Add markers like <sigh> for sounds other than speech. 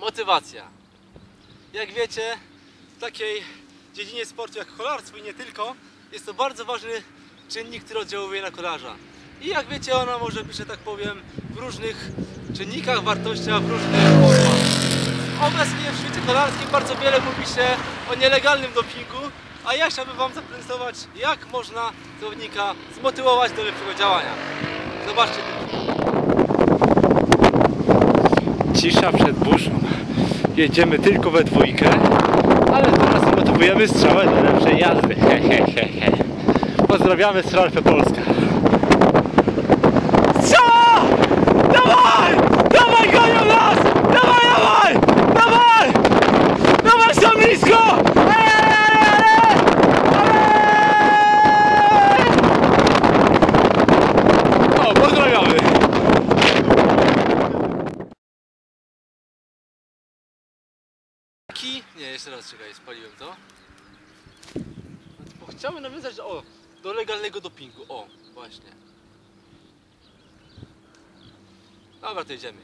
Motywacja. Jak wiecie, w takiej dziedzinie sportu jak kolarstwo i nie tylko, jest to bardzo ważny czynnik, który oddziałuje na kolarza. I jak wiecie, ona może być, że tak powiem, w różnych czynnikach, wartościach, w różnych formach. Obecnie w świecie kolarskim bardzo wiele mówi się o nielegalnym dopingu, a ja chciałbym Wam zaprezentować, jak można zawodnika zmotywować do lepszego działania. Zobaczcie ten film. Cisza przed burzą. Jedziemy tylko we dwójkę, ale teraz motywujemy strzałę do lepszej jazdy. <laughs> Pozdrawiamy Stralfę Polska. Ki... Nie, jeszcze raz czekaj, spaliłem to. Bo chciałem nawiązać o, do legalnego dopingu. O, właśnie. Dobra, to jedziemy.